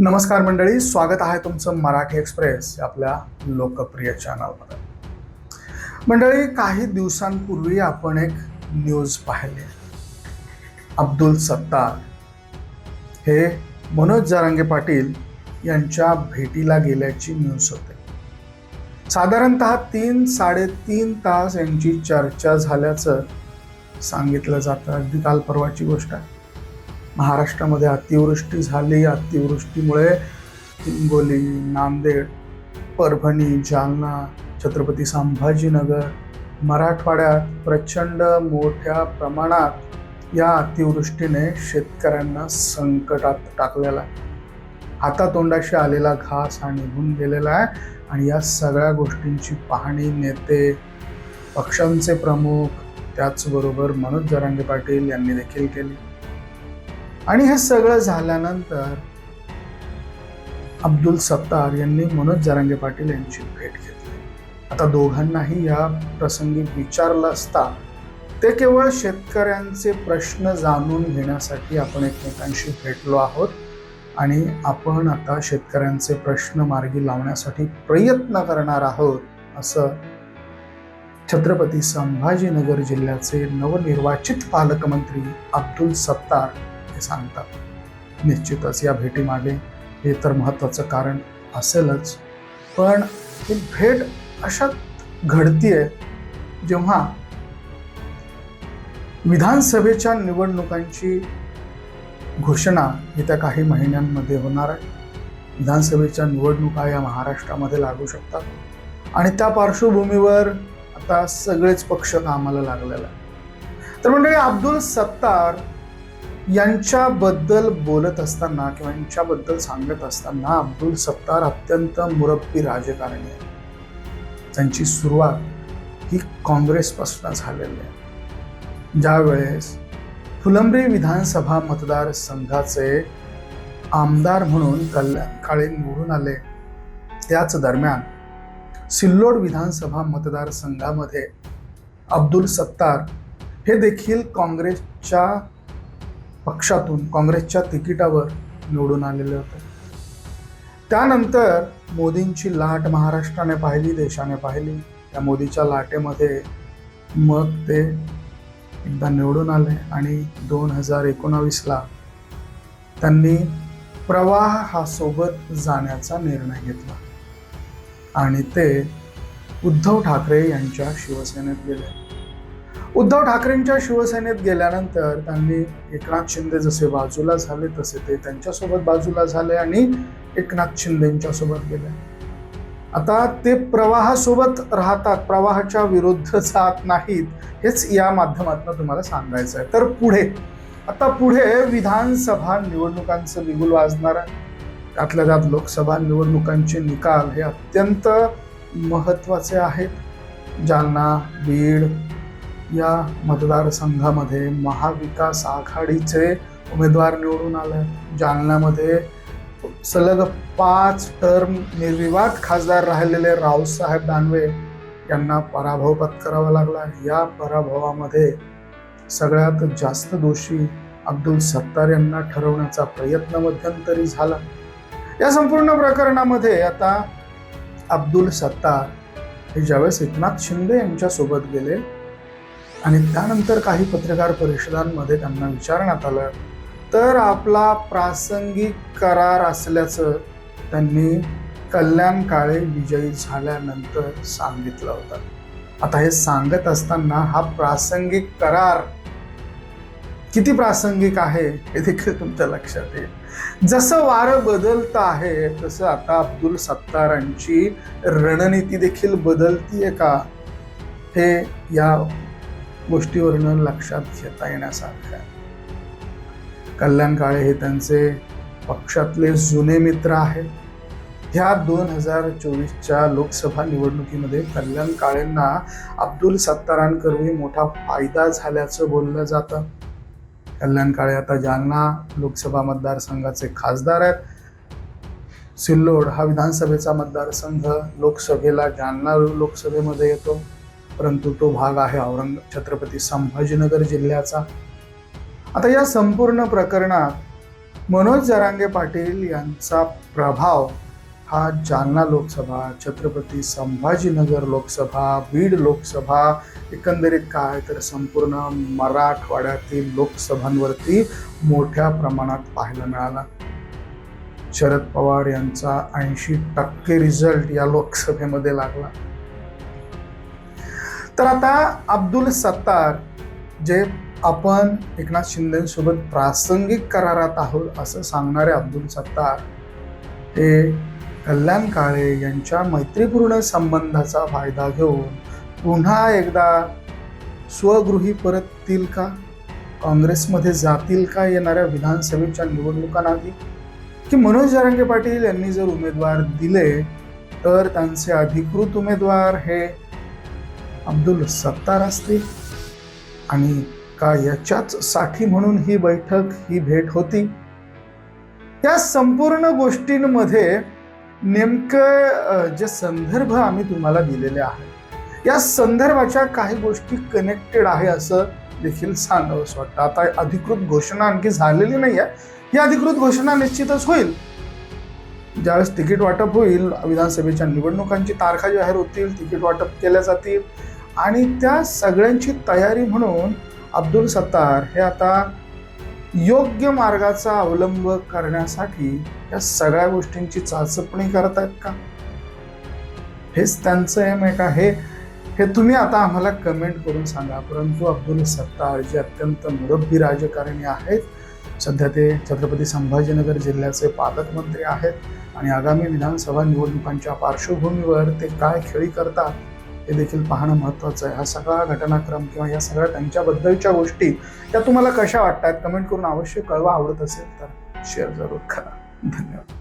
नमस्कार मंडळी स्वागत आहे तुमचं मराठी एक्सप्रेस या आपल्या लोकप्रिय चॅनलमध्ये. मंडळी काही दिवसांपूर्वी आपण एक न्यूज पाहिली. अब्दुल सत्तार हे मनोज जारांगे पाटील यांच्या भेटीला गेल्याची न्यूज होते. साधारणतः तीन साडेतीन तास यांची चर्चा झाल्याचं सांगितलं जातं. अगदी काल परवाची गोष्ट आहे. महाराष्ट्रामध्ये अतिवृष्टी झाली. अतिवृष्टीमुळे हिंगोली नांदेड परभणी जालना छत्रपती संभाजीनगर मराठवाड्यात प्रचंड मोठ्या प्रमाणात या अतिवृष्टीने शेतकऱ्यांना संकटात टाकलेला आहे. हातातोंडाशी आलेला घास हा निघून गेलेला आहे आणि या सगळ्या गोष्टींची पाहणी नेते पक्षांचे प्रमुख त्याचबरोबर मनोज जरांगे पाटील यांनी देखील केली. आणि हे सगळं झाल्यानंतर अब्दुल सत्तार यांनी मनोज जरांगे पाटील यांची भेट घेतली. आता दोघांनाही या प्रसंगी विचारलं असता ते केवळ शेतकऱ्यांचे प्रश्न जाणून घेण्यासाठी आपण एकमेकांशी भेटलो आहोत आणि आपण आता शेतकऱ्यांचे प्रश्न मार्गी लावण्यासाठी प्रयत्न करणार आहोत असं छत्रपती संभाजीनगर जिल्ह्याचे नवनिर्वाचित पालकमंत्री अब्दुल सत्तार हे सांगतात. निश्चितच या भेटीमागे हे तर महत्त्वाचं कारण असेलच. पण ही भेट अशात घडतीये जेव्हा विधानसभेच्या निवडणुकांची घोषणा येत्या काही महिन्यांमध्ये होणार आहे. विधानसभेच्या निवडणुका या महाराष्ट्रामध्ये लागू शकतात. आणि त्या पार्श्वभूमीवर आता सगळेच पक्ष कामाला लागलेला आहे तर मंडळी अब्दुल सत्तार यांच्याबद्दल बोलत असताना किंवा यांच्याबद्दल सांगत असताना अब्दुल सत्तार अत्यंत मुरब्बी राजकारणी आहे त्यांची सुरुवात ही काँग्रेसपासून झालेली आहे. ज्यावेळेस फुलंब्री विधानसभा मतदारसंघाचे आमदार म्हणून कल्याण काळे निवडून आले. त्याच दरम्यान सिल्लोड विधानसभा मतदारसंघामध्ये अब्दुल सत्तार हे देखील काँग्रेसच्या पक्षातून काँग्रेसच्या तिकिटावर निवडून आलेले होते. त्यानंतर मोदींची लाट महाराष्ट्राने पाहिली देशाने पाहिली. त्या मोदीच्या लाटेमध्ये मग ते एकदा निवडून आले आणि दोन हजार एकोणावीसला त्यांनी प्रवाह हा सोबत जाण्याचा निर्णय घेतला. आणि ते उद्धव ठाकरे यांच्या शिवसेनेत गेले. उद्धव ठाकरेंच्या शिवसेनेत गेल्यानंतर त्यांनी एकनाथ शिंदे जसे बाजूला झाले तसे ते त्यांच्यासोबत बाजूला झाले आणि एकनाथ शिंदेच्या सोबत गेले. आता ते प्रवाहासोबत राहतात प्रवाहाच्या विरुद्ध जात नाहीत हेच या माध्यमातून तुम्हाला सांगायचं आहे. तर पुढे आता पुढे विधानसभा निवडणुकांचं बिगुल वाजणार आहे. त्यातल्या त्यात लोकसभा निवडणुकांचे निकाल हे अत्यंत महत्त्वाचे आहेत. जालना बीड या मतदारसंघामध्ये महाविकास आघाडीचे उमेदवार निवडून आले. जालन्यामध्ये सलग पाच टर्म निर्विवाद खासदार राहिलेले रावसाहेब दानवे यांना पराभव पत्करावा लागला. या पराभवामध्ये सगळ्यात जास्त दोषी अब्दुल सत्तार यांना ठरवण्याचा प्रयत्न मध्यंतरी झाला. या संपूर्ण प्रकरणामध्ये आता अब्दुल सत्तार हे ज्यावेळेस एकनाथ शिंदे यांच्यासोबत गेले आणि त्यानंतर काही पत्रकार परिषदांमध्ये त्यांना विचारण्यात आलं. तर आपला प्रासंगिक करार असल्याचं त्यांनी कल्याण काळे विजयी झाल्यानंतर सांगितलं होतं. आता हे सांगत असताना हा प्रासंगिक करार किती प्रासंगिक आहे हे देखील तुमच्या लक्षात येईल. जसं वारं बदलतं आहे तसं आता अब्दुल सत्तारांची रणनीती देखील बदलतीये का? हे या गोष्टीवरनं लक्षात घेता येण्यासारखं आहे. कल्याण काळे हे त्यांचे पक्षातले जुने मित्र आहेत. ह्या दोन हजार चोवीसच्या लोकसभा निवडणुकीमध्ये कल्याण काळेंना अब्दुल सत्तारांकरवी मोठा फायदा झाल्याचं बोललं जातं. कल्याण काळे आता जालना लोकसभा मतदारसंघाचे खासदार आहेत. सिल्लोड हा विधानसभेचा मतदारसंघ लोकसभेला जालना लोकसभेमध्ये येतो. परंतु तो भाग आहे औरंग छत्रपती संभाजीनगर जिल्ह्याचा. आता या संपूर्ण प्रकरणात मनोज जरांगे पाटील यांचा प्रभाव हा जालना लोकसभा छत्रपती संभाजीनगर लोकसभा बीड लोकसभा एकंदरीत काय तर संपूर्ण मराठवाड्यातील लोकसभांवरती मोठ्या प्रमाणात पाहायला मिळाला. शरद पवार यांचा ऐंशी टक्के रिझल्ट या लोकसभेमध्ये लागला. तर आता अब्दुल सत्तार जे आपण एकनाथ शिंदेसोबत प्रासंगिक करारात आहोत असं सांगणारे अब्दुल सत्तार हे कल्याण काळे यांच्या मैत्रीपूर्ण संबंधाचा फायदा घेऊन पुन्हा एकदा स्वगृही परततील का? काँग्रेसमध्ये जातील का येणाऱ्या विधानसभेच्या निवडणुकांआधी? की मनोज जरांगे पाटील यांनी जर उमेदवार दिले तर त्यांचे अधिकृत उमेदवार हे अब्दुल सत्तार असतील आणि का याच्याच साठी म्हणून ही बैठक ही भेट होती. या संपूर्ण गोष्टींमध्ये नेमकं जे संदर्भ आम्ही तुम्हाला दिलेले आहेत या संदर्भाच्या काही गोष्टी कनेक्टेड आहे असं देखील सांगावंसं वाटतं. आता अधिकृत घोषणा आणखी झालेली नाही आहे ही अधिकृत घोषणा निश्चितच होईल. ज्यावेळेस तिकीट वाटप होईल विधानसभेच्या निवडणुकांची तारखा जाहीर होतील तिकीट वाटप केल्या जातील आणि त्या सगळ्यांची तयारी म्हणून अब्दुल सत्तार हे आता योग्य मार्गाचा अवलंब करण्यासाठी या सगळ्या गोष्टींची चाचपणी करत आहेत का? हेच त्यांचं एम आहे का हे हे तुम्ही आता आम्हाला कमेंट करून सांगा. परंतु अब्दुल सत्तार जे अत्यंत मुरब्बी राजकारणी आहेत सध्या ते छत्रपती संभाजीनगर जिल्ह्याचे पालकमंत्री आहेत आणि आगामी विधानसभा निवडणुकांच्या पार्श्वभूमीवर ते काय खेळी करतात हे देखील पाहणं महत्त्वाचं आहे. हा सगळा घटनाक्रम किंवा या सगळ्या त्यांच्याबद्दलच्या गोष्टी त्या तुम्हाला कशा वाटतात? कमेंट करून अवश्य कळवा. आवडत असेल तर शेअर जरूर करा. धन्यवाद.